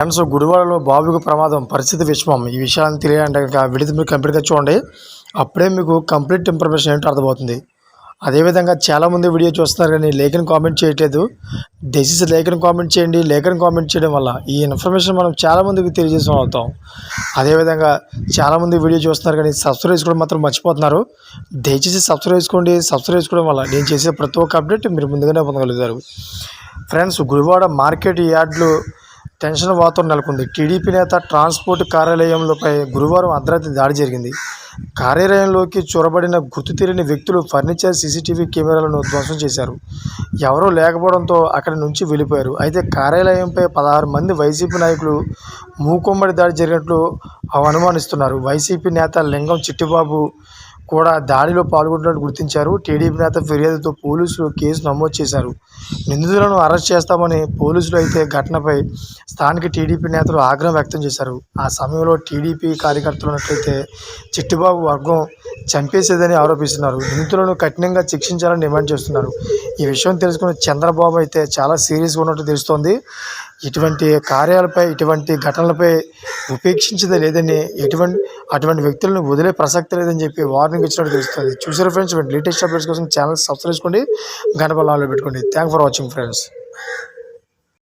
Friends గుడివాడలో బాబుకు ప్రమాదం పరిస్థితి విషమం. ఈ విషయాన్ని తెలియాలంటే కనుక విడితే మీరు కంప్లీట్గా చూడండి. అప్పుడే మీకు కంప్లీట్ ఇన్ఫర్మేషన్ ఏంటో అర్థమవుతుంది. అదేవిధంగా చాలామంది వీడియో చూస్తున్నారు కానీ లేఖను కామెంట్ చేయట్లేదు. దయచేసి లేఖను కామెంట్ చేయండి. లేఖను కామెంట్ చేయడం వల్ల ఈ ఇన్ఫర్మేషన్ మనం చాలామందికి తెలియజేసిన అవుతాం. అదేవిధంగా చాలామంది వీడియో చూస్తున్నారు కానీ సబ్స్క్రైబ్ చేసుకోవడం మాత్రం మర్చిపోతున్నారు. దయచేసి సబ్స్క్రైబ్ చేసుకోండి. సబ్స్క్రైబ్ చేసుకోవడం వల్ల నేను చేసే ప్రతి ఒక్క అప్డేట్ మీరు ముందుగానే పొందగలుగుతారు. ఫ్రెండ్స్ గుడివాడ మార్కెట్ యార్డ్లు టెన్షన్ వాతావరణం నెలకొంది టీడీపీ నేత ట్రాన్స్పోర్ట్ కార్యాలయంలోపై గురువారం అర్ధరాత్రి దాడి జరిగింది. కార్యాలయంలోకి చొరబడిన గుర్తు తెలియని వ్యక్తులు ఫర్నిచర్ సీసీటీవీ కెమెరాలను ధ్వంసం చేశారు. ఎవరూ లేకపోవడంతో అక్కడి నుంచి వెళ్ళిపోయారు. అయితే కార్యాలయంపై పదహారు మంది వైసీపీ నాయకులు మూకుమ్మడి దాడి జరిగినట్లు అనుమానిస్తున్నారు. వైసీపీ నేత లింగం చిట్టిబాబు కూడా దాడిలో పాల్గొన్నట్టు గుర్తించారు. టీడీపీ నేత ఫిర్యాదుతో పోలీసులు కేసు నమోదు చేశారు. నిందితులను అరెస్ట్ చేస్తామని పోలీసులు అయితే ఘటనపై స్థానిక టీడీపీ నేతలు ఆగ్రహం వ్యక్తం చేశారు. ఆ సమయంలో టీడీపీ కార్యకర్తలు ఉన్నట్లయితే చిట్టిబాబు వర్గం చంపేసేదని ఆరోపిస్తున్నారు. నిందితులను కఠినంగా శిక్షించాలని డిమాండ్ చేస్తున్నారు. ఈ విషయం తెలుసుకున్న చంద్రబాబు అయితే చాలా సీరియస్గా ఉన్నట్టు తెలుస్తోంది. ఇటువంటి కార్యాలపై ఇటువంటి ఘటనలపై ఉపేక్షించదే లేదని ఎటువంటి అటువంటి వ్యక్తులను వదిలే ప్రసక్తి లేదని చెప్పి వార్నింగ్ ఇచ్చినట్టు తెలుస్తుంది. చూసారు ఫ్రెండ్స్? లేటెస్ట్ అప్డేట్స్ కోసం ఛానల్ సబ్స్క్రైబ్ చేసుకోండి గంట ఆలో పెట్టుకోండి. Thank for watching friends